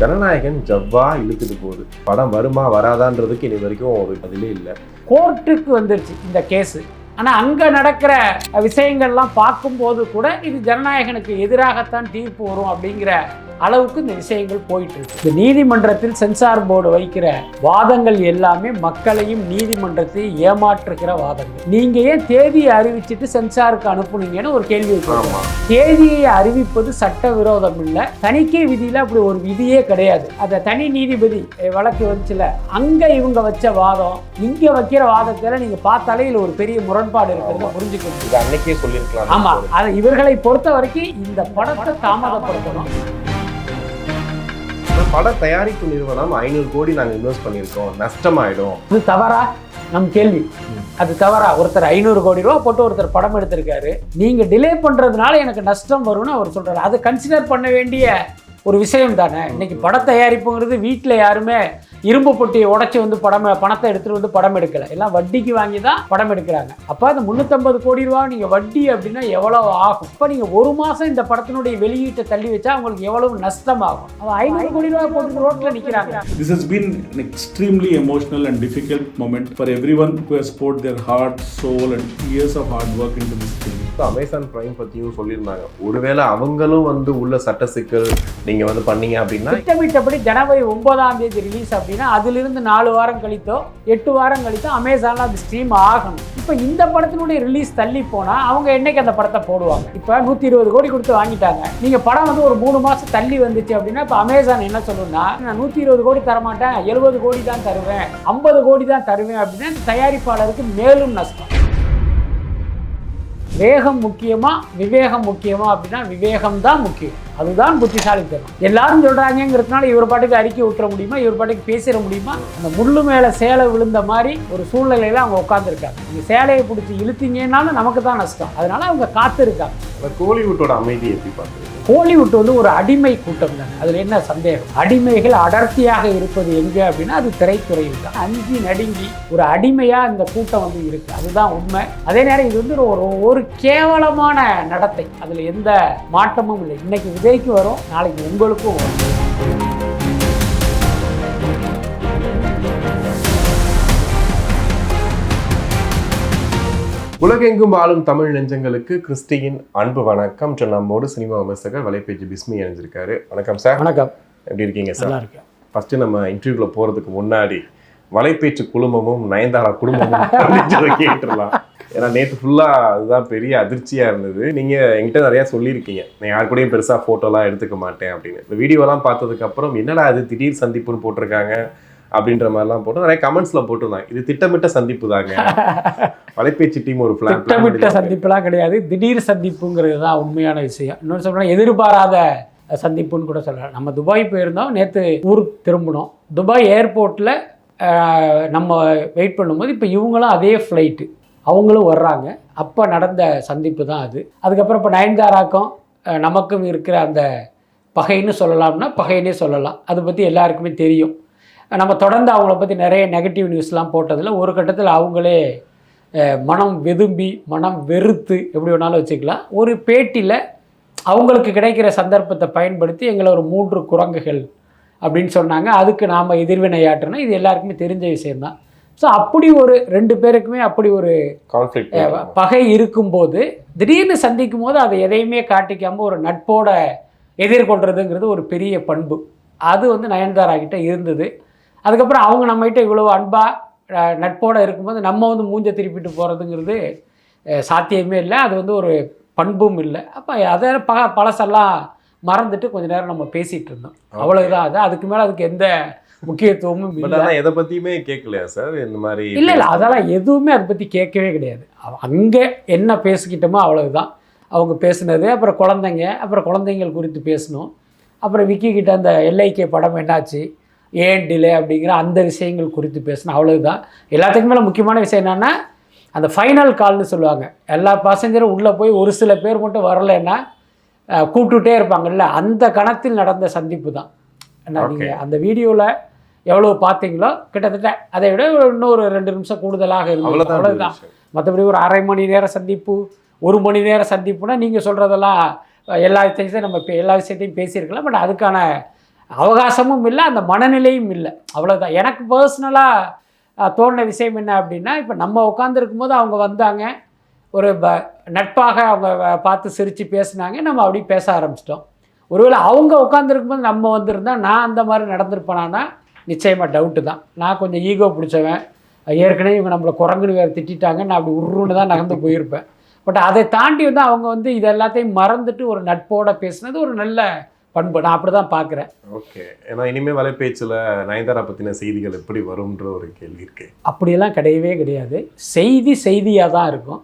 ஜனநாயகன் ஜவ்வா இழுத்துட்டு போகுது. படம் வருமா வராதான்றதுக்கு இனி வரைக்கும் ஒரு பதிலே இல்லை. கோர்ட்டுக்கு வந்துருச்சு இந்த கேஸு. ஆனால் அங்கே நடக்கிற விஷயங்கள்லாம் பார்க்கும்போது கூட இது ஜனநாயகனுக்கு எதிராகத்தான் தீர்ப்பு வரும் அப்படிங்கிற அளவுக்கு இந்த விஷயங்கள் போயிட்டு இருக்கு இந்த நீதிமன்றத்தில் சென்சார் போர்டு வைக்கிற வாதங்கள் எல்லாமே மக்களையும் நீதிமன்றத்தையும் ஏமாற்றுகிற வாதங்கள். நீங்க ஏன் தேதியை அறிவிச்சிட்டு சென்சாருக்கு அனுப்புனீங்கன்னு ஒரு கேள்வி தேதியை அறிவிப்பது சட்ட விரோதம் இல்லை. தணிக்கை விதியில அப்படி ஒரு விதியே கிடையாது. அந்த தனி நீதிபதி வழக்கு வந்துச்சுல அங்க இவங்க வச்ச வாதம் இங்க வைக்கிற வாதத்துல நீங்க பார்த்தாலே இதுல ஒரு பெரிய முரண்பாடு இருக்கிறத புரிஞ்சுக்கணும். இது அன்னைக்கே சொல்லியிருக்கலாம் ஆமா. அது இவர்களை பொறுத்த வரைக்கும் இந்த படத்தை தாமதப்படுத்தணும். பட தயாரிப்பு நிறுவனம் ஐநூறு கோடி நாங்கள் இன்வெஸ்ட் பண்ணியிருக்கோம். நஷ்டமாயிடும். இது தவறா? நம் கேள்வி. அது தவறா? ஒருத்தர் ஐநூறு கோடி ரூபா போட்டு ஒருத்தர் படம் எடுத்திருக்காரு. நீங்க டிலே பண்றதுனால எனக்கு நஷ்டம் வரும்னு அவர் சொல்றாரு. அதை கன்சிடர் பண்ண வேண்டிய ஒரு விஷயம் தானே. இன்னைக்கு பட தயாரிப்புங்கிறது வீட்டில் யாருமே இரும்பு பொட்டியை உடைச்சி வந்து படம் பணத்தை எடுத்துகிட்டு வந்து படம் எடுக்கலை. எல்லாம் வட்டிக்கு வாங்கி தான் படம் எடுக்கிறாங்க. அப்போ அந்த முந்நூற்றம்பது கோடி ரூபா நீங்கள் வட்டி அப்படின்னா எவ்வளோ ஆகும்? இப்போ நீங்கள் ஒரு மாதம் இந்த படத்தினுடைய வெளியீட்டை தள்ளி வச்சா உங்களுக்கு எவ்வளவு நஷ்டமாகும்? அவன் ஐநூறு கோடி ரூபா போட்டு ரோட்டில் நிற்கிறாங்க this is been an extremely emotional and difficult moment for everyone who has poured their heart, soul, and years of hard work into this film. Amazon Prime பற்றியும் சொல்லியிருந்தாங்க. ஒருவேளை அவங்களும் வந்து உள்ள சட்ட சிக்கல் நீங்கள் வந்து பண்ணீங்க அப்படின்னா திட்டமிட்டபடி ஜனவரி ஒன்பதாம் தேதி ரிலீஸ் அப்படின்னா அதிலிருந்து நாலு வாரம் கழித்தோ எட்டு வாரம் கழித்தோ அமேசானில் அது ஸ்ட்ரீம் ஆகணும். இப்போ இந்த படத்தினுடைய ரிலீஸ் தள்ளி போனால் அவங்க என்னைக்கு அந்த படத்தை போடுவாங்க? இப்போ நூற்றி இருபது கோடி கொடுத்து வாங்கிட்டாங்க. நீங்கள் படம் வந்து ஒரு மூணு மாதம் தள்ளி வந்துச்சு அப்படின்னா இப்போ அமேசான் என்ன சொல்லணும்னா நான் நூற்றி இருபது கோடி தரமாட்டேன். எழுபது கோடி தான் தருவேன். ஐம்பது கோடி தான் தருவேன். அப்படின்னா தயாரிப்பாளருக்கு மேலும் நஷ்டம். வேகம் முக்கியமா விவேகம் முக்கியமா அப்படின்னா விவேகம் தான் முக்கியம். அதுதான் புத்திசாலித்தனம். எல்லாரும் சொல்றாங்கிறதுனால இவர் பாட்டுக்கு அறிக்கை விட்டுற முடியுமா? இவர் பாட்டுக்கு பேசிட முடியுமா? அந்த முள்ளு மேல சேலை விழுந்த மாதிரி ஒரு சூழ்நிலையில அவங்க உட்காந்துருக்காங்க நீங்க சேலையை பிடிச்சி இழுத்தீங்கன்னாலும் நமக்கு தான் நஷ்டம். அதனால அவங்க காத்திருக்காங்க. கோலிவுட்டோட அமைதி எப்படி பார்க்குறீங்க கோலிவுட் வந்து ஒரு அடிமை கூட்டம் தானே. அதில் என்ன சந்தேகம்? அடிமைகள் அடர்த்தியாக இருப்பது எங்கே அப்படின்னா அது திரைத்துறையில் தான். அஞ்சு நடுங்கி ஒரு அடிமையாக இந்த கூட்டம் வந்து இருக்கு. அதுதான் உண்மை. அதே நேரம் இது வந்து ஒரு ஒரு கேவலமான நடத்தை. அதில் எந்த மாற்றமும் இல்லை. இன்னைக்கு விஜய்க்கு வரும் நாளைக்கு உங்களுக்கும் வரும். உலகெங்கும் ஆளும் தமிழ் நெஞ்சங்களுக்கு கிறிஸ்டியின் அன்பு வணக்கம். நம்மோடு சினிமா விமர்சகர் வலைபேச்சு பிஸ்மி இணைஞ்சிருக்காரு. வணக்கம் சார். வணக்கம். எப்படி இருக்கீங்க சார்? ஃபர்ஸ்ட் நம்ம இன்டர்வியூல போறதுக்கு முன்னாடி வலைபேச்சு குழுமமும் நயன்தாரா குடும்பமும் கேட்டுடலாம். ஏன்னா நேற்று ஃபுல்லா அதுதான் பெரிய அதிர்ச்சியா இருந்தது. நீங்க என்கிட்ட நிறைய சொல்லியிருக்கீங்க. நான் யார் கூடயும் பெருசா போட்டோலாம் எடுத்துக்க மாட்டேன் அப்படின்னு. இந்த வீடியோலாம் பார்த்ததுக்கு அப்புறம் என்னடா அது திடீர் சந்திப்புன்னு போட்டிருக்காங்க. அப்படின்ற மாதிரிலாம் போட்டு நிறைய கமெண்ட்ஸ்ல போட்டிருந்தாங்க. இது திட்டமிட்ட சந்திப்பு தாங்க வலைபேச்சு டீம் ஒரு பிளான் திட்டமிட்ட சந்திப்புலாம் கிடையாது. திடீர் சந்திப்புங்கிறது தான் உண்மையான விஷயம். இன்னொன்று சொல்கிறேன் எதிர்பாராத சந்திப்புன்னு கூட சொல்லலாம். நம்ம துபாய் போயிருந்தோம். நேற்று ஊருக்கு திரும்பினோம். துபாய் ஏர்போர்ட்டில் நம்ம வெயிட் பண்ணும்போது இப்போ இவங்களும் அதே ஃப்ளைட்டு அவங்களும் வர்றாங்க. அப்போ நடந்த சந்திப்பு தான் அது. அதுக்கப்புறம் இப்போ நயன்தாராக்கும் நமக்கும் இருக்கிற அந்த பகைன்னு சொல்லலாம்னா பகைன்னே சொல்லலாம். அதை பற்றி எல்லாருக்குமே தெரியும். நம்ம தொடர்ந்து அவங்கள பற்றி நிறைய நெகட்டிவ் நியூஸ்லாம் போட்டதில் ஒரு கட்டத்தில் அவங்களே மனம் வெதும்பி மனம் வெறுத்து எப்படி வேணாலும் வச்சுக்கலாம். ஒரு பேட்டியில் அவங்களுக்கு கிடைக்கிற சந்தர்ப்பத்தை பயன்படுத்தி எங்களை ஒரு மூன்று குரங்குகள் அப்படின்னு சொன்னாங்க. அதுக்கு நாம் எதிர்வினையாற்றணும் இது எல்லாருக்குமே தெரிஞ்ச விஷயம்தான் ஸோ அப்படி ஒரு ரெண்டு பேருக்குமே அப்படி ஒரு கான்ஃபிளிக் பகை இருக்கும்போது திடீர்னு சந்திக்கும் போது அதை எதையுமே காட்டிக்காமல் ஒரு நட்போட எதிர்கொள்றதுங்கிறது ஒரு பெரிய பண்பு. அது வந்து நயன்தாரா கிட்ட இருந்தது. அதுக்கப்புறம் அவங்க நம்மகிட்ட இவ்வளோ அன்பாக நட்போட இருக்கும்போது நம்ம வந்து மூஞ்ச திருப்பிட்டு போகிறதுங்கிறது சாத்தியமே இல்லை. அது வந்து ஒரு பண்பும் இல்லை. அப்போ அதை ப பழசெல்லாம் மறந்துட்டு கொஞ்ச நேரம் நம்ம பேசிகிட்டு இருந்தோம். அவ்வளவுதான். அது அதுக்கு மேலே அதுக்கு எந்த முக்கியத்துவமும் இல்லை. எதை பத்தியுமே கேட்கலையா சார்? இந்த மாதிரி இல்லை இல்லை. அதெல்லாம் எதுவுமே அதை பற்றி கேட்கவே கிடையாது. அங்கே என்ன பேசிக்கிட்டோமோ அவ்வளவுதான். அவங்க பேசுனது அப்புறம் குழந்தைங்க அப்புறம் குழந்தைங்கள் குறித்து பேசணும் அப்புறம் விக்கி கிட்ட அந்த எல்ஐகே படம் என்னாச்சு? ஏன் டிலே அப்படிங்கிற அந்த விஷயங்கள் குறித்து பேசணும். அவ்வளவுதான். எல்லாத்துக்கும் மேலே முக்கியமான விஷயம் என்னென்னா அந்த ஃபைனல் கால்னு சொல்லுவாங்க. எல்லா பாசஞ்சரும் உள்ளே போய் ஒரு சில பேர் மட்டும் வரலைன்னா கூப்பிட்டுட்டே இருப்பாங்கல்ல. அந்த கணத்தில் நடந்த சந்திப்பு தான். நீங்கள் அந்த வீடியோவில் எவ்வளோ பார்த்தீங்களோ கிட்டத்தட்ட அதை விட இன்னொரு ரெண்டு நிமிஷம் கூடுதலாக இருந்தது. அவ்வளவுதான் விஷயம். மற்றபடி ஒரு அரை மணி நேர சந்திப்பு ஒரு மணி நேர சந்திப்புனா நீங்கள் சொல்கிறதெல்லாம் எல்லா விஷயத்தையும் நம்ம எல்லா விஷயத்தையும் பேசியிருக்கலாம். பட் அதுக்கான அவகாசமும் இல்லை அந்த மனநிலையும் இல்லை. அவ்வளோதான் எனக்கு பர்சனலாக தோணின விஷயம் என்ன அப்படின்னா இப்போ நம்ம உட்காந்துருக்கும் போது அவங்க வந்தாங்க. ஒரு ப நட்பாக அவங்க பார்த்து சிரித்து பேசுனாங்க. நம்ம அப்படியே பேச ஆரம்பிச்சிட்டோம். ஒருவேளை அவங்க உட்காந்துருக்கும் போது நம்ம வந்திருந்தால் நான் அந்த மாதிரி நடந்திருப்பேனானா நிச்சயமாக டவுட்டு தான். நான் கொஞ்சம் ஈகோ பிடிச்சவன். ஏற்கனவே இவங்க நம்மளை குரங்குன்னு வேறு திட்டிட்டாங்க. நான் அப்படி உருன்னு தான் நகர்ந்து போயிருப்பேன். பட் அதை தாண்டி வந்து அவங்க வந்து இது எல்லாத்தையும் மறந்துட்டு ஒரு நட்போட பேசுனது ஒரு நல்ல பண்பு. நான் அப்படி தான் பார்க்குறேன் ஓகே. ஏன்னா இனிமே வலைபேச்சுல நயன்தாரா பத்தின செய்திகள் எப்படி வரும்ன்ற ஒரு கேள்வி இருக்கு. அப்படியெல்லாம் கிடையவே கிடையாது. செய்தி செய்தியாக தான் இருக்கும்.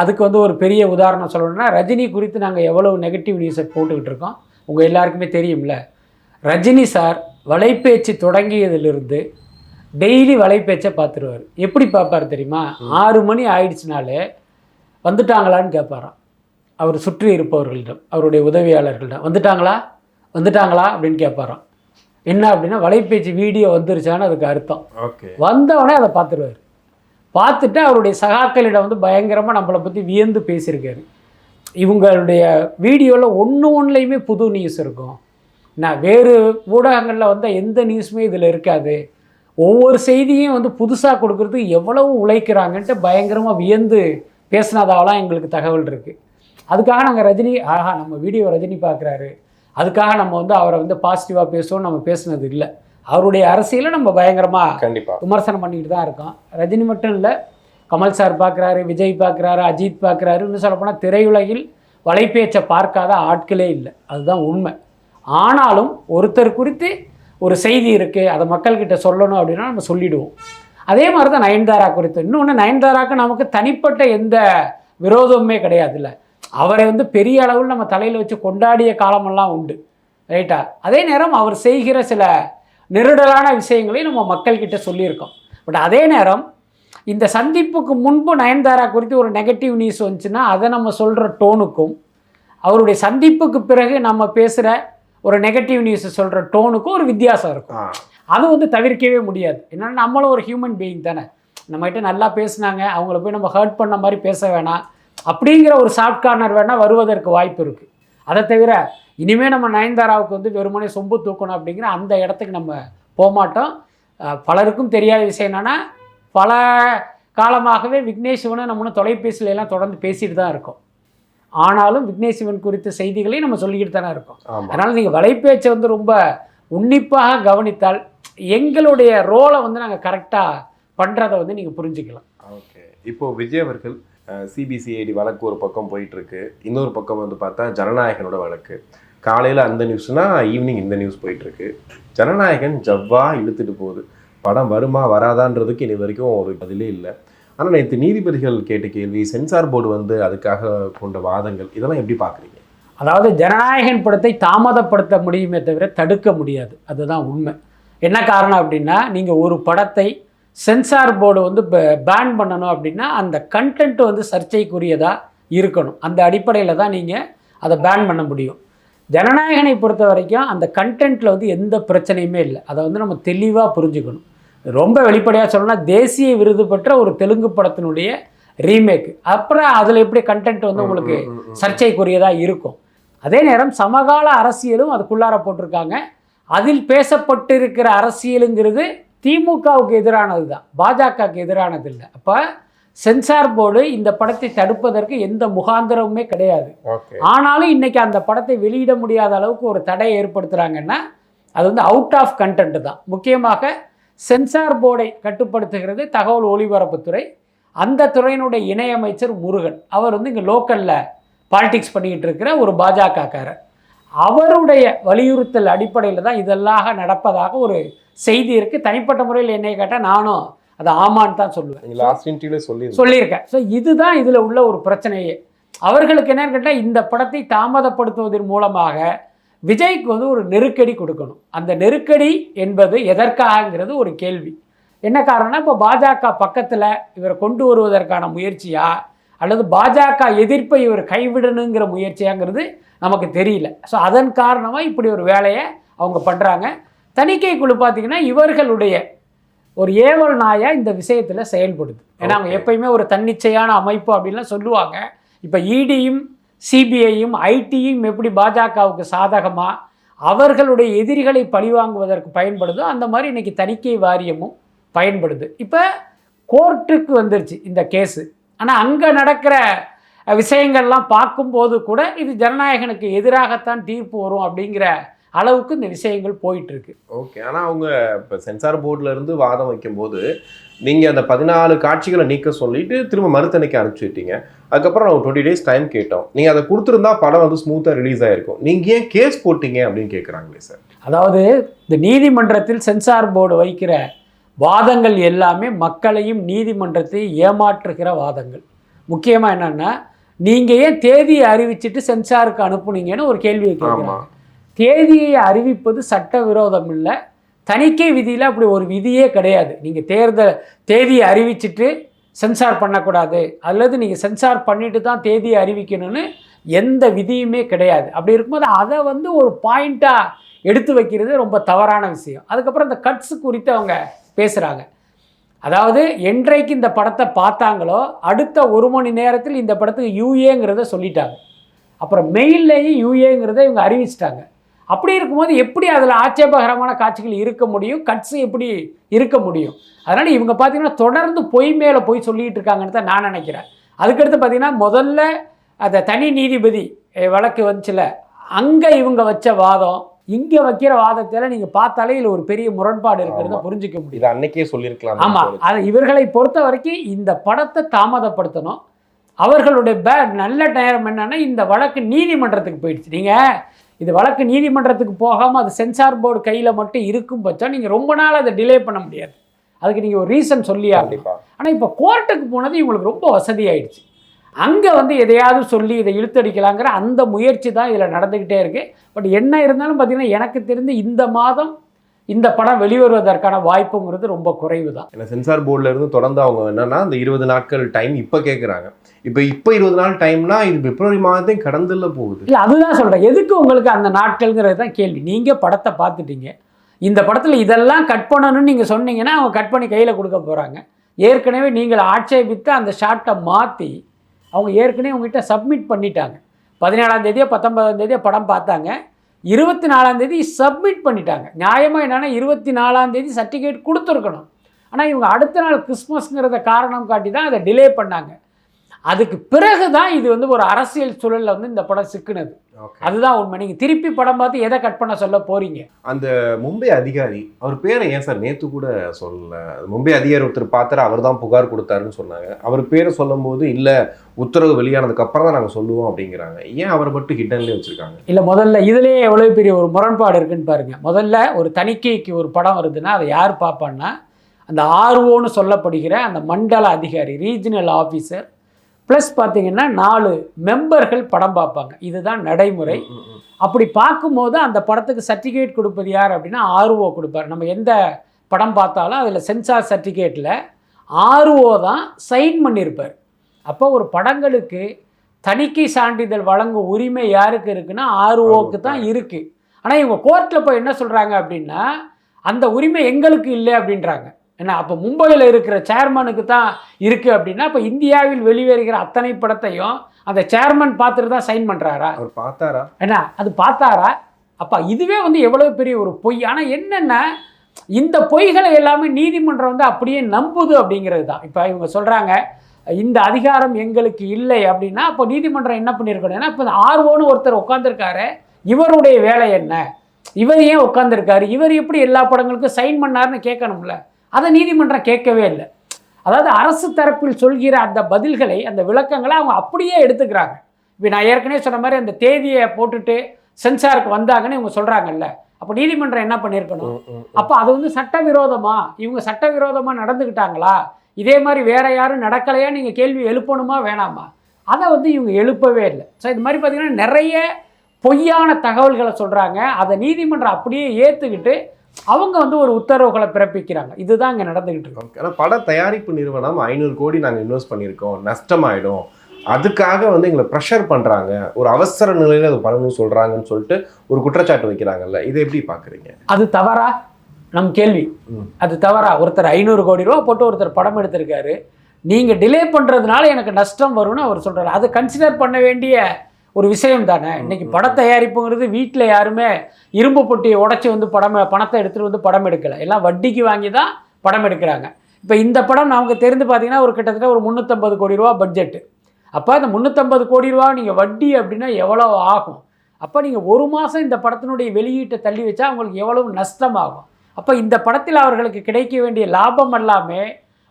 அதுக்கு வந்து ஒரு பெரிய உதாரணம் சொல்லணும்னா ரஜினி குறித்து நாங்கள் எவ்வளவு நெகட்டிவ் நியூஸை போட்டுக்கிட்டு இருக்கோம் உங்கள் எல்லாருக்குமே தெரியும்ல. ரஜினி சார் வலைப்பேச்சு தொடங்கியதிலிருந்து டெய்லி வலைப்பேச்சை பார்த்துருவார். எப்படி பார்ப்பார் தெரியுமா? ஆறு மணி ஆயிடுச்சுனாலே வந்துட்டாங்களான்னு கேட்பாராம். அவர் சுற்றி இருப்பவர்களிடம் அவருடைய உதவியாளர்களிடம் வந்துட்டாங்களா? வந்துட்டாங்களா? அப்படின்னு கேட்பாராம் என்ன அப்படின்னா வலைப்பேச்சு வீடியோ வந்துருச்சான்னு அதுக்கு அர்த்தம். ஓகே. வந்தவொடனே அதை பார்த்துருவார். பார்த்துட்டு அவருடைய சகாக்களிடம் வந்து பயங்கரமாக நம்மளை பற்றி வியந்து பேசியிருக்காரு. இவங்களுடைய வீடியோவில் ஒன்று ஒன்றுலையுமே புது நியூஸ் இருக்கும். நான் வேறு ஊடகங்களில் வந்த எந்த நியூஸுமே இதில் இருக்காது. ஒவ்வொரு செய்தியும் வந்து புதுசாக கொடுக்கறதுக்கு எவ்வளவு உழைக்கிறாங்கன்ட்டு பயங்கரமாக வியந்து பேசினதாவெல்லாம் எங்களுக்கு தகவல் இருக்குது அதுக்காக நாங்கள் ரஜினி ஆஹா நம்ம வீடியோ ரஜினி பார்க்குறாரு அதுக்காக நம்ம வந்து அவரை வந்து பாசிட்டிவாக பேசுவோம் நம்ம பேசுனது இல்லை. அவருடைய அரசியலை நம்ம பயங்கரமாக கண்டிப்பா. விமர்சனம் பண்ணிக்கிட்டு தான் இருக்கோம். ரஜினி மட்டும் இல்லை கமல் சார் பார்க்குறாரு விஜய் பார்க்குறாரு அஜித் பார்க்குறாரு இன்னும் சொல்லப்போனால் திரையுலகில் வலைபேச்சை பார்க்காத ஆட்களே இல்லை. அதுதான் உண்மை. ஆனாலும் ஒருத்தர் குறித்து ஒரு செய்தி இருக்குது அதை மக்கள்கிட்ட சொல்லணும் அப்படின்னா நம்ம சொல்லிடுவோம். அதே மாதிரி தான் நயன்தாரா குறித்து இன்னொன்று நயன்தாராக்கு நமக்கு தனிப்பட்ட எந்த விரோதமுமே கிடையாதுல்ல. அவரை வந்து பெரிய அளவில் நம்ம தலையில் வச்சு கொண்டாடிய காலமெல்லாம் உண்டு. ரைட்டா அதே நேரம் அவர் செய்கிற சில நெருடலான விஷயங்களையும் நம்ம மக்கள்கிட்ட சொல்லியிருக்கோம். பட் அதே நேரம் இந்த சந்திப்புக்கு முன்பு நயன்தாரா குறித்து ஒரு நெகட்டிவ் நியூஸ் வந்துச்சுன்னா அதை நம்ம சொல்கிற டோனுக்கும் அவருடைய சந்திப்புக்கு பிறகு நம்ம பேசுகிற ஒரு நெகட்டிவ் நியூஸ் சொல்கிற டோனுக்கும் ஒரு வித்தியாசம் இருக்கும். அது வந்து தவிர்க்கவே முடியாது. என்னன்னா நம்மளும் ஒரு ஹியூமன் பீயிங் தானே. நம்மகிட்ட நல்லா பேசுனாங்க அவங்கள போய் நம்ம ஹர்ட் பண்ண மாதிரி பேச வேணாம். அப்படிங்கிற ஒரு சாஃப்ட் கார்னர் வேணால் வருவதற்கு வாய்ப்பு இருக்குது அதை தவிர இனிமேல் நம்ம நயன்தாராவுக்கு வந்து வெறுமனே சொம்பு தூக்கணும் அப்படிங்கிற அந்த இடத்துக்கு நம்ம போகமாட்டோம் பலருக்கும் தெரியாத விஷயம் என்னென்னா பல காலமாகவே விக்னேஷ் சிவனை நம்ம தொலைபேசியில எல்லாம் தொடர்ந்து பேசிட்டு தான் இருக்கோம். ஆனாலும் விக்னேஷ் சிவன் குறித்த செய்திகளையும் நம்ம சொல்லிக்கிட்டு தானே இருக்கோம். அதனால் நீங்கள் வலைப்பேச்சை வந்து ரொம்ப உன்னிப்பாக கவனித்தால் எங்களுடைய ரோலை வந்து நாங்கள் கரெக்டாக பண்ணுறதை வந்து நீங்கள் புரிஞ்சுக்கலாம். ஓகே இப்போ விஜய் அவர்கள் சிபிசிஐடி வழக்கு ஒரு பக்கம் போயிட்டுருக்கு. இன்னொரு பக்கம் வந்து பார்த்தா ஜனநாயகனோட வழக்கு. காலையில் அந்த நியூஸ்னால் ஈவினிங் இந்த நியூஸ் போயிட்டுருக்கு. ஜனநாயகன் ஜவ்வா இழுத்துட்டு போகுது. படம் வருமா வராதான்றதுக்கு இனி வரைக்கும் ஒரு பதிலே இல்லை. ஆனால் நேற்று நீதிபதிகள் கேட்ட கேள்வி சென்சார் போர்டு வந்து அதுக்காக கொண்ட வாதங்கள் இதெல்லாம் எப்படி பார்க்குறீங்க? அதாவது ஜனநாயகன் படத்தை தாமதப்படுத்த முடியுமே தவிர தடுக்க முடியாது. அதுதான் உண்மை. என்ன காரணம் அப்படின்னா நீங்கள் ஒரு படத்தை சென்சார் போர்டு வந்து பேன் பண்ணணும் அப்படின்னா அந்த கண்டென்ட் வந்து சர்ச்சைக்குரியதாக இருக்கணும். அந்த அடிப்படையில் தான் நீங்கள் அதை பேன் பண்ண முடியும். ஜனநாயகனை பொறுத்த வரைக்கும் அந்த கண்டென்ட்டில் வந்து எந்த பிரச்சனையுமே இல்லை. அதை வந்து நம்ம தெளிவாக புரிஞ்சுக்கணும். ரொம்ப வெளிப்படையாக சொல்லணும்னா தேசிய விருது பெற்ற ஒரு தெலுங்கு படத்தினுடைய ரீமேக் அப்புறம் அதில் எப்படி கண்டென்ட் வந்து உங்களுக்கு சர்ச்சைக்குரியதாக இருக்கும். அதே நேரம் சமகால அரசியலும் அதுக்குள்ளார போட்டிருக்காங்க. அதில் பேசப்பட்டிருக்கிற அரசியலுங்கிறது திமுகவுக்கு எதிரானது தான் பாஜகவுக்கு எதிரானது இல்லை அப்போ சென்சார் போர்டு இந்த படத்தை தடுப்பதற்கு எந்த முகாந்திரமுமே கிடையாது. ஆனாலும் இன்னைக்கு அந்த படத்தை வெளியிட முடியாத அளவுக்கு ஒரு தடை ஏற்படுத்துகிறாங்கன்னா அது வந்து அவுட் ஆஃப் கண்டென்ட் தான். முக்கியமாக சென்சார் போர்டை கட்டுப்படுத்துகிறது தகவல் ஒலிபரப்புத்துறை. அந்த துறையினுடைய இணையமைச்சர் முருகன். அவர் வந்து இங்கே லோக்கலில் பாலிடிக்ஸ் பண்ணிக்கிட்டு இருக்கிற ஒரு பாஜகக்காரர். அவருடைய வலியுறுத்தல் அடிப்படையில் தான் இதெல்லாம் நடப்பதாக ஒரு செய்தி இருக்குது தனிப்பட்ட முறையில் என்னை கேட்டால் நானும் அது ஆமான்னு தான் சொல்லுவேன். லாஸ்ட் சொல்லி சொல்லியிருக்கேன். ஸோ இதுதான் இதில் உள்ள ஒரு பிரச்சனையே. அவர்களுக்கு என்னன்னு கேட்டால் இந்த படத்தை தாமதப்படுத்துவதன் மூலமாக விஜய்க்கு வந்து ஒரு நெருக்கடி கொடுக்கணும். அந்த நெருக்கடி என்பது எதற்காகங்கிறது ஒரு கேள்வி. என்ன காரணம்னா இப்போ பாஜக பக்கத்தில் இவரை கொண்டு வருவதற்கான முயற்சியா அல்லது பாஜக எதிர்ப்பை இவர் கைவிடணுங்கிற முயற்சியாங்கிறது நமக்கு தெரியல. ஸோ அதன் காரணமாக இப்படி ஒரு வேலையை அவங்க பண்ணுறாங்க தணிக்கை குழு பார்த்தீங்கன்னா இவர்களுடைய ஒரு ஏவல் நாயா இந்த விஷயத்தில் செயல்படுது. ஏன்னா அவங்க. எப்பயுமே ஒரு தன்னிச்சையான அமைப்பு அப்படின்லாம் சொல்லுவாங்க. இப்போ இடியும் சிபிஐயும் ஐடியும் எப்படி பாஜகவுக்கு சாதகமாக அவர்களுடைய எதிரிகளை பழிவாங்குவதற்கு பயன்படுதோ அந்த மாதிரி இன்னைக்கு தணிக்கை வாரியமும் பயன்படுது. இப்போ கோர்ட்டுக்கு வந்துருச்சு இந்த கேஸு ஆனால் அங்கே நடக்கிற விஷயங்கள்லாம் பார்க்கும்போது கூட இது ஜனநாயகனுக்கு எதிராகத்தான் தீர்ப்பு வரும் அப்படிங்கிற அளவுக்கு இந்த விஷயங்கள் போயிட்டு இருக்கு ஓகே. ஆனா அவங்க இப்போ சென்சார் போர்டுல இருந்து வாதம் வைக்கும்போது நீங்க அந்த பதினாலு காட்சிகளை நீக்க சொல்லிட்டு திரும்ப மறுத்தணிக்க அனுப்பிச்சுட்டீங்க அதுக்கப்புறம் நம்ம டுவெண்ட்டி டேஸ் டைம் கேட்டோம். நீங்க அதை கொடுத்துருந்தா படம் வந்து ஸ்மூத்தா ரிலீஸ் ஆயிருக்கும். நீங்க ஏன் கேஸ் போட்டீங்க அப்படின்னு கேக்குறாங்களே சார் அதாவது இந்த நீதிமன்றத்தில் சென்சார் போர்டு வைக்கிற வாதங்கள் எல்லாமே மக்களையும் நீதிமன்றத்தையும் ஏமாற்றுகிற வாதங்கள். முக்கியமாக என்னன்னா நீங்கள் ஏன் தேதியை அறிவிச்சிட்டு சென்சாருக்கு அனுப்புனீங்கன்னு ஒரு கேள்வியை கேட்குறாங்க. தேதியை அறிவிப்பது சட்டவிரோதம் இல்லை. தணிக்கை விதியில் அப்படி ஒரு விதியே கிடையாது. நீங்கள் தேர்தல் தேதியை அறிவிச்சிட்டு சென்சார் பண்ணக்கூடாது. அல்லது நீங்கள் சென்சார் பண்ணிட்டு தான் தேதியை அறிவிக்கணும்னு எந்த விதியுமே கிடையாது. அப்படி இருக்கும்போது அதை வந்து ஒரு பாயிண்ட்டாக எடுத்து வைக்கிறது ரொம்ப தவறான விஷயம். அதுக்கப்புறம் இந்த கட்ஸ் குறித்து அவங்க பேசுகிறாங்க அதாவது என்றைக்கு இந்த படத்தை பார்த்தாங்களோ அடுத்த ஒரு மணி நேரத்தில் இந்த படத்துக்கு யூஏங்கிறத சொல்லிட்டாங்க. அப்புறம் மெயில்லையும் யூஏங்கிறத இவங்க அறிவிச்சிட்டாங்க. அப்படி இருக்கும்போது எப்படி அதில் ஆட்சேபகரமான காட்சிகள் இருக்க முடியும்? கட்ஸு எப்படி இருக்க முடியும்? அதனால் இவங்க பார்த்தீங்கன்னா தொடர்ந்து பொய் மேலே போய் சொல்லிகிட்டு இருக்காங்கன்னு தான் நான் நினைக்கிறேன். அதுக்கடுத்து பார்த்தீங்கன்னா முதல்ல அந்த தனி நீதிபதி வழக்கு வந்துச்சுல அங்கே இவங்க வச்ச வாதம் இங்கே வைக்கிற வாதத்தில் நீங்கள் பார்த்தாலே இதில் ஒரு பெரிய முரண்பாடு இருக்கிறத. புரிஞ்சுக்க முடியும். அன்னைக்கே சொல்லியிருக்கலாம் ஆமா. அது இவர்களை பொறுத்த வரைக்கும் இந்த படத்தை தாமதப்படுத்தணும். அவர்களுடைய பே நல்ல நேரம் என்னன்னா இந்த வழக்கு நீதிமன்றத்துக்கு போயிடுச்சு. நீங்க இது வழக்கு நீதிமன்றத்துக்கு போகாம அது சென்சார் போர்டு கையில மட்டும் இருக்கும் பட்சம் நீங்க ரொம்ப நாள் அதை டிலே பண்ண முடியாது. அதுக்கு நீங்க ஒரு ரீசன் சொல்லி ஆகணும். கண்டிப்பா. ஆனால் இப்போ கோர்ட்டுக்கு போனது இவங்களுக்கு ரொம்ப வசதி ஆயிடுச்சு அங்கே வந்து எதையாவது சொல்லி இதை இழுத்தடிக்கலாங்கிற அந்த முயற்சி தான் இதில் நடந்துக்கிட்டே இருக்கு. பட் என்ன இருந்தாலும் பார்த்தீங்கன்னா எனக்கு தெரிந்து இந்த மாதம் இந்த படம் வெளிவருவதற்கான வாய்ப்புங்கிறது ரொம்ப குறைவு தான் ஏன்னா சென்சார் போர்டுல இருந்து தொடர்ந்து அவங்க என்னன்னா அந்த இருபது நாட்கள் டைம் இப்போ கேட்குறாங்க இப்போ இப்போ இருபது நாள் டைம்னா இது பிப்ரவரி மாதத்தையும் கடந்துல போகுது. இல்லை அதுதான் சொல்கிறேன் எதுக்கு உங்களுக்கு அந்த நாட்கள்ங்கிறது தான் கேள்வி. நீங்கள் படத்தை பார்த்துட்டீங்க. இந்த படத்தில் இதெல்லாம் கட் பண்ணணும்னு நீங்கள் சொன்னீங்கன்னா அவங்க கட் பண்ணி கையில் கொடுக்க போகிறாங்க ஏற்கனவே நீங்கள் ஆட்சேபித்து அந்த ஷார்ட்டை மாற்றி அவங்க ஏற்கனவே உங்ககிட்ட சப்மிட் பண்ணிட்டாங்க. பதினேழாம் தேதியோ பத்தொன்பதாம் தேதியோ படம் பார்த்தாங்க. இருபத்தி நாலாம் தேதி சப்மிட் பண்ணிட்டாங்க. நியாயமாக என்னென்னா இருபத்தி நாலாம் தேதி சர்டிஃபிகேட் கொடுத்துருக்கணும். ஆனால் இவங்க அடுத்த நாள் கிறிஸ்மஸ்ங்கிறத காரணம் காட்டி தான் அதை டிலே பண்ணாங்க. அதுக்கு பிறகு தான் இது வந்து ஒரு அரசியல் சூழலில் வந்து இந்த படம் சிக்குனது. அதுதான் உண்மை. நீங்கள் திருப்பி படம் பார்த்து எதை கட் பண்ண சொல்ல போறீங்க? அந்த மும்பை அதிகாரி அவர் பேரை ஏன் சார் நேத்து கூட சொல்லல? மும்பை அதிகாரி ஒருத்தர் பார்த்தாரு அவர் தான் புகார் கொடுத்தாருன்னு சொன்னாங்க. அவர் பேரை சொல்லும்போது இல்ல உத்தரவு வெளியானதுக்கு அப்புறம் தான் நாங்க சொல்லுவோம் அப்படிங்கிறாங்க. ஏன் அவரை மட்டும் ஹிட்டன்லேயே வச்சிருக்காங்க? இல்லை முதல்ல இதுலேயே எவ்வளோ பெரிய ஒரு முரண்பாடு இருக்குன்னு பாருங்க. முதல்ல ஒரு தணிக்கைக்கு ஒரு படம் வருதுன்னா அதை யார் பார்ப்பான்னா அந்த ஆர்ஓன்னு சொல்லப்படுகிற அந்த மண்டல அதிகாரி ரீஜனல் ஆஃபீஸர் ப்ளஸ் பார்த்தீங்கன்னா நாலு மெம்பர்கள் படம் பார்ப்பாங்க. இதுதான் நடைமுறை. அப்படி பார்க்கும்போது அந்த படத்துக்கு சர்டிஃபிகேட் கொடுப்பது யார் அப்படின்னா ஆர்ஓ கொடுப்பார். நம்ம எந்த படம் பார்த்தாலும் அதில் சென்சார் சர்டிஃபிகேட்டில் ஆர்ஓ தான் சைன் பண்ணியிருப்பார் அப்போ ஒரு படங்களுக்கு தணிக்கை சான்றிதழ் வழங்கும் உரிமை யாருக்கு இருக்குன்னா ஆர்ஓக்கு தான் இருக்குது ஆனால் இவங்க கோர்ட்டில் போய் என்ன சொல்கிறாங்க அப்படின்னா அந்த உரிமை எங்களுக்கு இல்லை அப்படின்றாங்க. என்ன அப்போ மும்பையில் இருக்கிற சேர்மனுக்கு தான் இருக்குது அப்படின்னா இப்போ இந்தியாவில் வெளிவருகிற அத்தனை படத்தையும் அந்த சேர்மன் பார்த்துட்டு தான் சைன் பண்ணுறாரா அவர் பார்த்தாரா? என்ன அது பார்த்தாரா? அப்பா இதுவே வந்து எவ்வளோ பெரிய ஒரு பொய். ஆனால் என்னென்ன இந்த பொய்களை எல்லாமே நீதிமன்றம் வந்து அப்படியே நம்புது அப்படிங்கிறது தான். இப்போ இவங்க சொல்கிறாங்க இந்த அதிகாரம் எங்களுக்கு இல்லை அப்படின்னா அப்போ நீதிமன்றம் என்ன பண்ணியிருக்கணும் ஏன்னா இப்போ ஆர்வோன்னு ஒருத்தர் உட்காந்துருக்காரு இவருடைய வேலை என்ன? இவர் ஏன் உட்காந்துருக்காரு இவர் எப்படி எல்லா படங்களுக்கும் சைன் பண்ணாருன்னு கேட்கணும்ல. அதை நீதிமன்றம் கேட்கவே இல்லை. அதாவது அரசு தரப்பில் சொல்கிற அந்த பதில்களை அந்த விளக்கங்களை அவங்க அப்படியே எடுத்துக்கிறாங்க. இப்போ நான் ஏற்கனவே சொன்ன மாதிரி அந்த தேதியை போட்டுட்டு சென்சாருக்கு வந்தாங்கன்னு இவங்க சொல்கிறாங்கல்ல அப்போ நீதிமன்றம் என்ன பண்ணியிருக்கணும்? அப்போ அது வந்து சட்டவிரோதமா? இவங்க சட்டவிரோதமாக நடந்துக்கிட்டாங்களா? இதே மாதிரி வேற யாரும் நடக்கலையா? நீங்கள் கேள்வி எழுப்பணுமா வேணாமா? அதை வந்து இவங்க எழுப்பவே இல்லை. ஸோ இது மாதிரி பார்த்தீங்கன்னா நிறைய பொய்யான தகவல்களை சொல்கிறாங்க அதை நீதிமன்றம் அப்படியே ஏற்றுக்கிட்டு அவங்க வந்து ஒரு உத்தரவுகளை பிறப்பிக்கிறாங்க. இதுதான் இங்கே நடந்துக்கிட்டு இருக்கு. ஓகே. ஆனால் பட தயாரிப்பு நிறுவனம் ஐநூறு கோடி நாங்கள் இன்வெஸ்ட் பண்ணியிருக்கோம். நஷ்டமாயிடும். அதுக்காக வந்து எங்களை ப்ரெஷர் பண்ணுறாங்க ஒரு அவசர நிலையில் அது பண்ணணும்னு சொல்கிறாங்கன்னு சொல்லிட்டு ஒரு குற்றச்சாட்டு வைக்கிறாங்கல்ல. இதை எப்படி பார்க்குறீங்க? அது தவறா? நம் கேள்வி. அது தவறா? ஒருத்தர் ஐநூறு கோடி ரூபா போட்டு ஒருத்தர் படம் எடுத்திருக்காரு. நீங்கள் டிலே பண்ணுறதுனால எனக்கு நஷ்டம் வரும்னு அவர் சொல்கிறாரு அது கன்சிடர் பண்ண வேண்டிய ஒரு விஷயம் தானே? இன்னைக்கு பட தயாரிப்புங்கிறது வீட்டில் யாருமே இரும்பு பொட்டியை உடைச்சி வந்து படம் பணத்தை எடுத்துகிட்டு வந்து படம் எடுக்கலை. எல்லாம் வட்டிக்கு வாங்கி தான் படம் எடுக்கிறாங்க. இப்போ இந்த படம் நமக்கு தெரிந்து பார்த்தீங்கன்னா ஒரு கிட்டத்தட்ட ஒரு முந்நூற்றம்பது கோடி ரூபா பட்ஜெட்டு அப்போ அந்த முந்நூற்றம்பது கோடி ரூபா நீங்கள் வட்டி அப்படின்னா எவ்வளோ ஆகும்? அப்போ நீங்கள் ஒரு மாதம் இந்த படத்தினுடைய வெளியீட்டை தள்ளி வச்சா அவங்களுக்கு எவ்வளவு நஷ்டமாகும்? அப்போ இந்த படத்தில் அவர்களுக்கு கிடைக்க வேண்டிய லாபம் எல்லாமே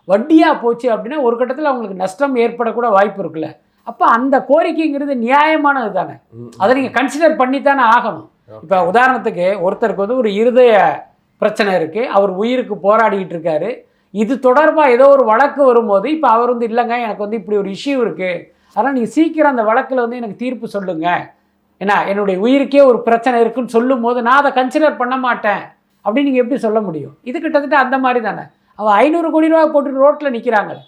வட்டியாக போச்சு அப்படின்னா ஒரு கட்டத்தில் அவங்களுக்கு நஷ்டம் ஏற்படக்கூட வாய்ப்பு இருக்குல்ல. அப்போ அந்த கோரிக்கைங்கிறது நியாயமானது தானே அதை நீங்கள் கன்சிடர் பண்ணி தானே ஆகணும் இப்போ உதாரணத்துக்கு ஒருத்தருக்கு வந்து ஒரு இருதய பிரச்சனை இருக்குது அவர் உயிருக்கு போராடிக்கிட்டு இருக்காரு. இது தொடர்பாக ஏதோ ஒரு வழக்கு வரும்போது இப்போ அவர் வந்து இல்லைங்க எனக்கு வந்து இப்படி ஒரு இஷ்யூ இருக்குது அதனால் நீங்கள் சீக்கிரம் அந்த வழக்கில் வந்து எனக்கு தீர்ப்பு சொல்லுங்கள் ஏன்னா என்னுடைய உயிருக்கே ஒரு பிரச்சனை இருக்குன்னு சொல்லும்போது நான் அதை கன்சிடர் பண்ண மாட்டேன். அப்படின்னு நீங்கள் எப்படி சொல்ல முடியும்? இது கிட்டத்தட்ட அந்த மாதிரி தானே. அவன் ஐநூறு கோடி ரூபா போட்டு ரோட்டில் நிற்கிறாங்களே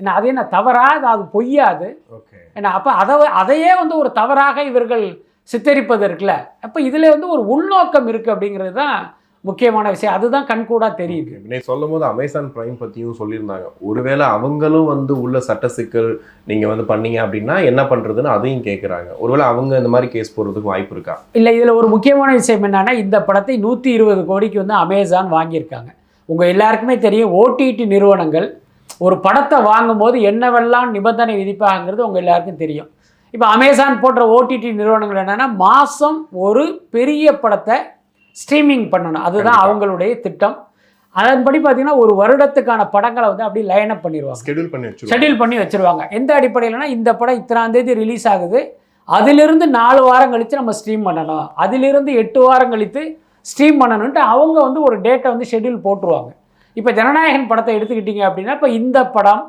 என்ன அது என்ன தவறா? அது அது? பொய்யாது ஓகே ஏன்னா அப்போ அதை அதையே வந்து ஒரு தவறாக இவர்கள் சித்தரிப்பது இருக்குல்ல. அப்போ இதில் வந்து ஒரு உள்நோக்கம் இருக்குது அப்படிங்கிறது தான் முக்கியமான விஷயம். அதுதான் கண்கூடா தெரியுது. நீ சொல்லும் போது அமேசான் பிரைம் பத்தியும் சொல்லியிருந்தாங்க. ஒருவேளை அவங்களும் வந்து உள்ள சட்ட சிக்கல் நீங்க வந்து பண்ணீங்க அப்படின்னா என்ன பண்றதுன்னு அதையும் கேட்குறாங்க ஒருவேளை அவங்க இந்த மாதிரி கேஸ் போடுறதுக்கு வாய்ப்பு இருக்கா? இல்லை இதில் ஒரு முக்கியமான விஷயம் என்னன்னா இந்த படத்தை நூற்றி இருபது கோடிக்கு வந்து அமேசான் வாங்கியிருக்காங்க. உங்கள் எல்லாருக்குமே தெரியும் ஓடிடி நிறுவனங்கள் ஒரு படத்தை வாங்கும்போது என்னவெல்லாம் நிபந்தனை விதிப்பாங்கிறது உங்கள் எல்லாருக்கும் தெரியும். இப்போ அமேசான் போன்ற ஓடிடி நிறுவனங்கள் என்னென்னா மாதம் ஒரு பெரிய படத்தை ஸ்ட்ரீமிங் பண்ணணும். அதுதான். அவங்களுடைய திட்டம். அதன்படி பார்த்தீங்கன்னா ஒரு வருடத்துக்கான படங்களை வந்து அப்படியே லைன் அப் பண்ணிடுவாங்க ஸ்கெடியூல் பண்ணி ஷெட்யூல் பண்ணி வச்சிருவாங்க. எந்த அடிப்படையிலனா இந்த படம் இத்தனாம் தேதி ரிலீஸ் ஆகுது. அதிலிருந்து நாலு வாரம் கழித்து நம்ம ஸ்ட்ரீம் பண்ணணும். அதிலிருந்து எட்டு வாரம் கழித்து ஸ்ட்ரீம் பண்ணணுன்ட்டு அவங்க வந்து ஒரு டேட்டை வந்து ஷெட்யூல் போட்டுருவாங்க. இப்போ ஜனநாயகன் படத்தை எடுத்துக்கிட்டீங்க அப்படின்னா இப்போ இந்த படம்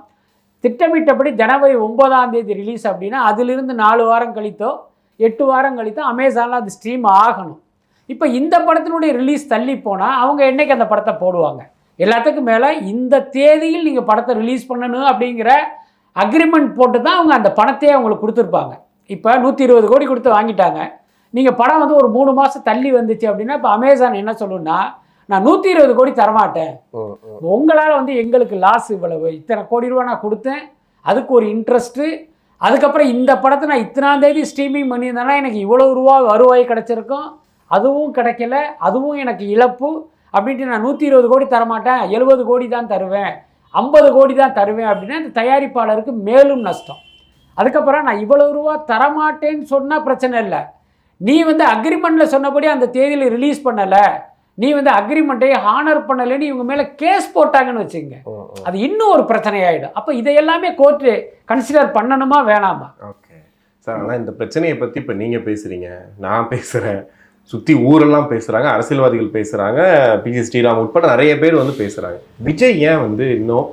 திட்டமிட்டபடி ஜனவரி ஒன்பதாம் தேதி ரிலீஸ் அப்படின்னா அதிலிருந்து நாலு வாரம் கழித்தோ எட்டு வாரம் கழித்தோ அமேசானில் அது ஸ்ட்ரீம் ஆகணும். இப்போ இந்த படத்தினுடைய ரிலீஸ் தள்ளி போனால் அவங்க என்னைக்கு அந்த படத்தை போடுவாங்க? எல்லாத்துக்கும் மேலே இந்த தேதியில் நீங்கள் படத்தை ரிலீஸ் பண்ணணும் அப்படிங்கிற அக்ரிமெண்ட் போட்டு தான் அவங்க அந்த பணத்தையே அவங்களுக்கு கொடுத்துருப்பாங்க. இப்போ நூற்றி இருபது கோடி கொடுத்து வாங்கிட்டாங்க. நீங்கள் படம் வந்து ஒரு மூணு மாதம் தள்ளி வந்துச்சு அப்படின்னா இப்போ அமேசான் என்ன சொல்லுன்னா நான் நூற்றி இருபது கோடி தரமாட்டேன். உங்களால் வந்து எங்களுக்கு லாஸ் இவ்வளவு. இத்தனை கோடி ரூபா நான் கொடுத்தேன். அதுக்கு ஒரு இன்ட்ரெஸ்ட்டு அதுக்கப்புறம் இந்த படத்தை நான் இத்தனாம் தேதி ஸ்ட்ரீமிங் பண்ணியிருந்தேன்னா எனக்கு இவ்வளோ ரூபா வருவாய் கிடச்சிருக்கும். அதுவும் கிடைக்கல. அதுவும் எனக்கு இழப்பு. அப்படின்ட்டு நான் நூற்றி இருபது கோடி தரமாட்டேன். எழுபது கோடி தான் தருவேன். ஐம்பது கோடி தான் தருவேன் அப்படின்னா இந்த தயாரிப்பாளருக்கு மேலும் நஷ்டம். அதுக்கப்புறம் நான் இவ்வளவு ரூபா தரமாட்டேன்னு சொன்னால் பிரச்சனை இல்லை. நீ வந்து அக்ரிமெண்ட்டில் சொன்னபடி அந்த தேதியில் ரிலீஸ் பண்ணலை. நீ வந்து அக்ரிமெண்ட்டை ஹானர் பண்ணலைன்னு இவங்க மேலே கேஸ் போட்டாங்கன்னு வச்சுங்க. அது இன்னும் ஒரு பிரச்சனையாயிடும். அப்போ இதை எல்லாமே கோர்ட்டு கன்சிடர் பண்ணணுமா வேணாமா? ஓகே சார் ஆனால் இந்த பிரச்சனையை பற்றி இப்போ நீங்கள் பேசுகிறீங்க நான் பேசுகிறேன் சுற்றி ஊரெல்லாம் பேசுகிறாங்க அரசியல்வாதிகள் பேசுகிறாங்க பிஜி ஸ்ரீராம் உட்பட நிறைய பேர் வந்து பேசுகிறாங்க விஜய் ஏன் வந்து இன்னும்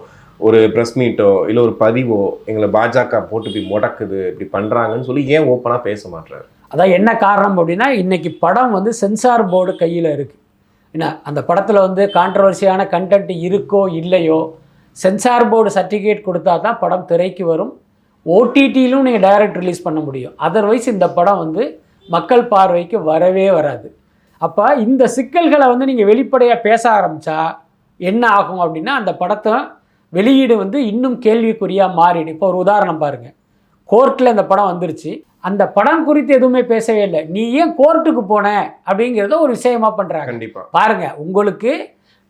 ஒரு ப்ரெஸ் மீட்டோ இல்லை ஒரு பதிவோ எங்களை பாஜக போட்டு இப்படி முடக்குது இப்படி பண்ணுறாங்கன்னு சொல்லி ஏன் ஓப்பனாக பேச மாட்றாரு? அதான் என்ன காரணம் அப்படின்னா இன்னைக்கு படம் வந்து சென்சார் போர்டு கையில் இருக்குது என்ன அந்த படத்தில் வந்து கான்ட்ரவர்சியான கண்டென்ட் இருக்கோ இல்லையோ சென்சார் போர்டு சர்டிஃபிகேட் கொடுத்தா தான் படம் திரைக்கு வரும். ஓடிடியிலும் நீங்கள் டைரக்ட் ரிலீஸ் பண்ண முடியும். அதர்வைஸ் இந்த படம் வந்து மக்கள் பார்வைக்கு வரவே வராது. அப்போ இந்த சிக்கல்களை வந்து நீங்கள் வெளிப்படையாக பேச ஆரம்பித்தா என்ன ஆகும் அப்படின்னா அந்த படத்தை வெளியீடு வந்து இன்னும் கேள்விக்குறியாக மாறிடும். இப்போ ஒரு உதாரணம் பாருங்கள் கோர்ட்டில் இந்த படம் வந்துருச்சு. அந்த படம் குறித்து எதுவுமே பேசவே இல்லை. நீ ஏன் கோர்ட்டுக்கு போன? அப்படிங்கிறத ஒரு விஷயமா பண்ணுறாங்க கண்டிப்பாக பாருங்க உங்களுக்கு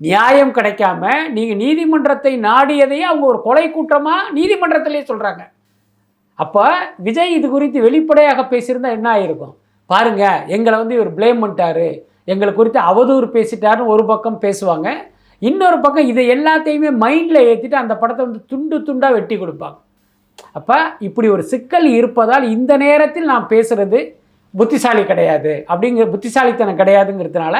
நியாயம் கிடைக்காம நீங்கள் நீதிமன்றத்தை நாடியதையே அவங்க ஒரு கொலை குற்றமாக நீதிமன்றத்திலே சொல்கிறாங்க அப்போ விஜய் இது குறித்து வெளிப்படையாக பேசியிருந்தா என்ன ஆயிருக்கும்? பாருங்க எங்களை வந்து இவர் ப்ளேம் பண்ணிட்டாரு. எங்களை குறித்து அவதூறு பேசிட்டாருன்னு ஒரு பக்கம் பேசுவாங்க. இன்னொரு பக்கம் இதை எல்லாத்தையுமே மைண்டில் ஏற்றிட்டு அந்த படத்தை வந்து துண்டு துண்டாக வெட்டி கொடுப்பாங்க. அப்போ இப்படி ஒரு சிக்கல் இருப்பதால் இந்த நேரத்தில் நான் பேசுறது புத்திசாலி கிடையாது. அப்படிங்கிற புத்திசாலித்தனம் கிடையாதுங்கிறதுனால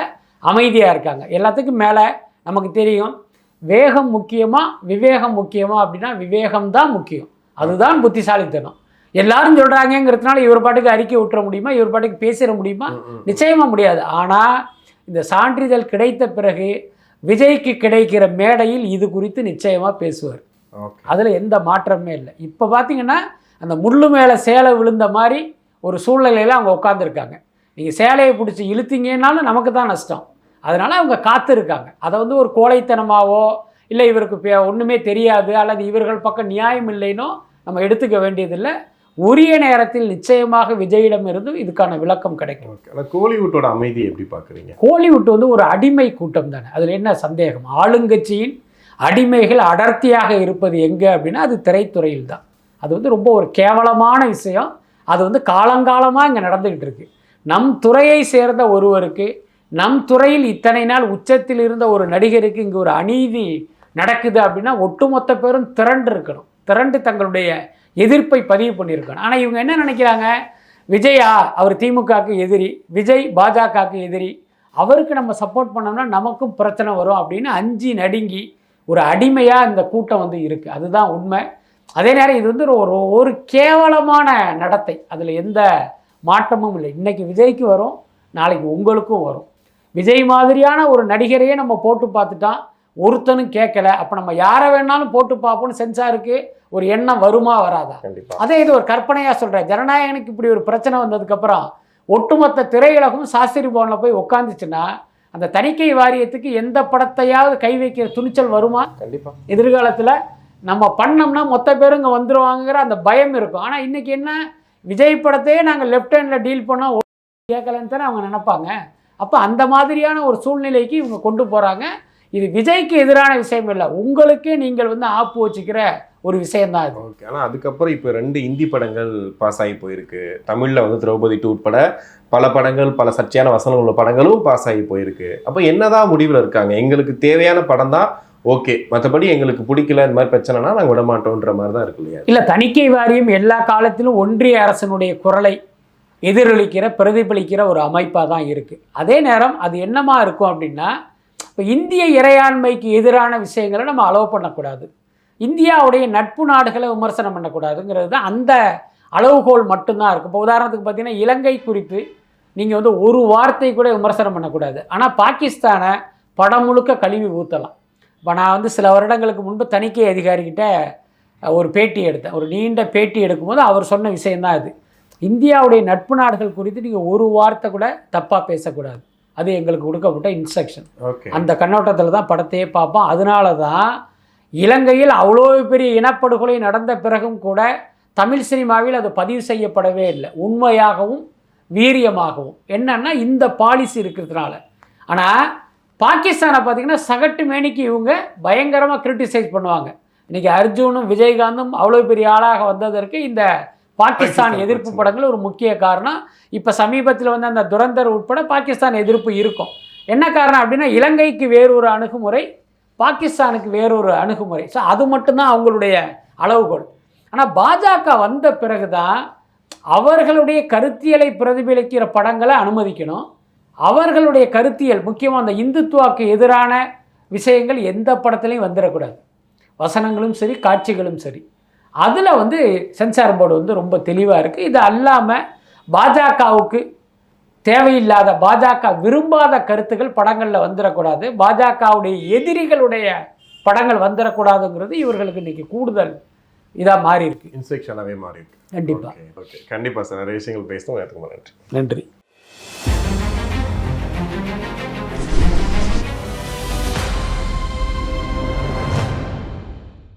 அமைதியாக இருக்காங்க. எல்லாத்துக்கும் மேலே நமக்கு தெரியும் வேகம் முக்கியமா விவேகம் முக்கியமா அப்படின்னா விவேகம் தான் முக்கியம். அதுதான் புத்திசாலித்தனம். எல்லாரும் சொல்கிறாங்கங்கிறதுனால இவர் பாட்டுக்கு அறிக்கை விட்டுற முடியுமா? இவர் பாட்டுக்கு பேசிட முடியுமா? நிச்சயமா முடியாது. ஆனால் இந்த சான்றிதழ் கிடைத்த பிறகு விஜய்க்கு கிடைக்கிற மேடையில் இது குறித்து நிச்சயமாக பேசுவார். அதில் எந்த மாற்றமே இல்லை. இப்போ பார்த்தீங்கன்னா அந்த முள்ளு மேலே சேலை விழுந்த மாதிரி ஒரு சூழ்நிலையில் அவங்க உட்காந்துருக்காங்க நீங்கள் சேலையை பிடிச்சி இழுத்தீங்கன்னாலும் நமக்கு தான் நஷ்டம். அதனால் அவங்க காத்திருக்காங்க. அதை வந்து ஒரு கோழைத்தனமாவோ இல்லை இவருக்கு ஒன்றுமே தெரியாது அல்லது இவர்கள் பக்கம் நியாயம் இல்லைனோ நம்ம எடுத்துக்க வேண்டியதில்லை. உரிய நேரத்தில் நிச்சயமாக விஜயிடம் இருந்து இதுக்கான விளக்கம் கிடைக்கும். ஆனால் கோலிவுட்டோட அமைதியை எப்படி பார்க்குறீங்க கோலிவுட் வந்து ஒரு அடிமை கூட்டம் தானே. அதில் என்ன சந்தேகம்? ஆளுங்கட்சியின் அடிமைகள் அடர்த்தியாக இருப்பது எங்கே அப்படின்னா அது திரைத்துறையில் தான் அது வந்து ரொம்ப ஒரு கேவலமான விஷயம். அது வந்து காலங்காலமாக இங்கே நடந்துக்கிட்டு இருக்கு. நம் துறையை சேர்ந்த ஒருவருக்கு நம் துறையில் இத்தனை நாள் உச்சத்தில் இருந்த ஒரு நடிகருக்கு இங்கே ஒரு அநீதி நடக்குது அப்படின்னா ஒட்டுமொத்த பேரும் திரண்டு இருக்கணும். திரண்டு தங்களுடைய எதிர்ப்பை பதிவு பண்ணியிருக்கணும். ஆனால் இவங்க என்ன நினைக்கிறாங்க? விஜயா அவர் திமுகவுக்கு எதிரி. விஜய் பாஜகவுக்கு எதிரி. அவருக்கு நம்ம சப்போர்ட் பண்ணோம்னா நமக்கும் பிரச்சனை வரும் அப்படின்னு அஞ்சு நடுங்கி ஒரு அடிமையாக இந்த கூட்டம் வந்து இருக்குது அதுதான் உண்மை. அதே நேரம் இது வந்து ஒரு ஒரு கேவலமான நடத்தை. அதில் எந்த மாற்றமும் இல்லை. இன்னைக்கு விஜய்க்கு வரும் நாளைக்கு உங்களுக்கும் வரும். விஜய் மாதிரியான ஒரு நடிகரையே நம்ம போட்டு பார்த்துட்டோம் ஒருத்தனும் கேட்கல. அப்போ நம்ம யாரை வேணாலும் போட்டு பார்ப்போம்னு சென்சாருக்கு ஒரு எண்ணம் வருமா வராதா? அதே இது ஒரு கற்பனையாக சொல்கிறேன் ஜனநாயகனுக்கு இப்படி ஒரு பிரச்சனை வந்ததுக்கப்புறம் ஒட்டுமொத்த திரையுலகம் சாஸ்திரி பவனில் போய் உட்காந்துச்சுன்னா அந்த தணிக்கை வாரியத்துக்கு எந்த படத்தையாவது கை வைக்கிற துணிச்சல் வருமா? கண்டிப்பா. எதிர்காலத்தில் நம்ம பண்ணோம்னா மொத்த பேரும் இங்கே வந்துருவாங்கங்கிற அந்த பயம் இருக்கும். ஆனால் இன்றைக்கி என்ன? விஜய் படத்தையே நாங்கள் லெஃப்ட் ஹேண்டில் டீல் பண்ணோம் கேட்கலன்னு தானே அவங்க நினைப்பாங்க. அப்போ அந்த மாதிரியான ஒரு சூழ்நிலைக்கு இவங்க கொண்டு போகிறாங்க இது விஜய்க்கு எதிரான விஷயம் இல்லை. உங்களுக்கே நீங்கள் வந்து ஆப்பு வச்சுக்கிற ஒரு விஷயம்தான் இது ஓகே. ஆனால் அதுக்கப்புறம் இப்போ ரெண்டு இந்தி படங்கள் பாஸ் ஆகி போயிருக்கு. தமிழில் வந்து திரௌபதி டூ உட்பட பல படங்கள் பல சர்ச்சையான வசனம் உள்ள படங்களும் பாஸ் ஆகி போயிருக்கு. அப்போ என்னதான் முடிவில் இருக்காங்க? எங்களுக்கு தேவையான படம் தான் ஓகே. மற்றபடி எங்களுக்கு பிடிக்கல இந்த மாதிரி பிரச்சனைனா நாங்கள் விட மாட்டோன்ற மாதிரி தான் இருக்கு இல்லையா? இல்லை தணிக்கை வாரியம் எல்லா காலத்திலும் ஒன்றிய அரசனுடைய குரலை எதிரொலிக்கிற பிரதிபலிக்கிற ஒரு அமைப்பாக தான் இருக்குது அதே நேரம் அது என்னமா இருக்கும் அப்படின்னா இப்போ இந்திய இறையாண்மைக்கு எதிரான விஷயங்களை நம்ம அலோவ் பண்ணக்கூடாது. இந்தியாவுடைய நட்பு நாடுகளை விமர்சனம் பண்ணக்கூடாதுங்கிறது தான் அந்த அளவுகோல் மட்டும்தான் இருக்குது இப்போ உதாரணத்துக்கு பார்த்தீங்கன்னா இலங்கை குறித்து நீங்கள் வந்து ஒரு வார்த்தை கூட விமர்சனம் பண்ணக்கூடாது. ஆனால் பாகிஸ்தானை படம் முழுக்க கழுவி ஊற்றலாம் இப்போ நான் வந்து சில வருடங்களுக்கு முன்பு தணிக்கை அதிகாரிகிட்ட ஒரு பேட்டி எடுத்தேன். ஒரு நீண்ட பேட்டி எடுக்கும்போது அவர் சொன்ன விஷயம்தான் இது இந்தியாவுடைய நட்பு நாடுகள் குறித்து நீங்கள் ஒரு வார்த்தை கூட தப்பாக பேசக்கூடாது. அது எங்களுக்கு கொடுக்கப்பட்ட இன்ஸ்ட்ரக்ஷன் ஓகே அந்த கண்ணோட்டத்தில் தான் படத்தையே பார்ப்போம். அதனால தான் இலங்கையில் அவ்வளோ பெரிய இனப்படுகொலை நடந்த பிறகும் கூட தமிழ் சினிமாவில் அது பதிவு செய்யப்படவே இல்லை. உண்மையாகவும் வீரியமாகவும். என்னன்னா இந்த பாலிசி இருக்கிறதுனால. ஆனால் பாகிஸ்தானை பார்த்தீங்கன்னா சகட்டு மேனிக்கு இவங்க பயங்கரமாக கிரிட்டிசைஸ் பண்ணுவாங்க. இன்றைக்கி அர்ஜுனும் விஜயகாந்தும் அவ்வளோ பெரிய ஆளாக வந்ததற்கு இந்த பாகிஸ்தான் எதிர்ப்பு. படங்கள் ஒரு முக்கிய காரணம். இப்போ சமீபத்தில் வந்து அந்த துரந்தர் உட்பட பாகிஸ்தான் எதிர்ப்பு இருக்கும். என்ன காரணம் அப்படின்னா இலங்கைக்கு வேறொரு அணுகுமுறை பாகிஸ்தானுக்கு வேறொரு அணுகுமுறை. ஸோ அது மட்டும்தான் அவங்களுடைய அளவுகோல். ஆனால் பாஜக வந்த பிறகு தான் அவர்களுடைய கருத்தியலை பிரதிபலிக்கிற படங்களை அனுமதிக்கணும். அவர்களுடைய கருத்தியல் முக்கியமாக அந்த இந்துத்துவாக்கு எதிரான விஷயங்கள் எந்த படத்துலையும் வந்துடக்கூடாது. வசனங்களும் சரி காட்சிகளும் சரி. அதில் வந்து சென்சார் போர்டு வந்து ரொம்ப தெளிவாக இருக்குது இது அல்லாமல் பாஜகவுக்கு தேவையில்லாத பாஜக விரும்பாத கருத்துக்கள் படங்களில் வந்துடக்கூடாது பாஜகவுடைய எதிரிகளுடைய படங்கள் வந்துடக்கூடாதுங்கிறது இவர்களுக்கு இன்னைக்கு கூடுதல் இதாக மாறி இருக்கு இன்ஸ்ட்ரக்ஷனாகவே மாறி இருக்கு கண்டிப்பாக கண்டிப்பாக சார் நிறைய விஷயங்கள் பேசணும் நன்றி. நன்றி.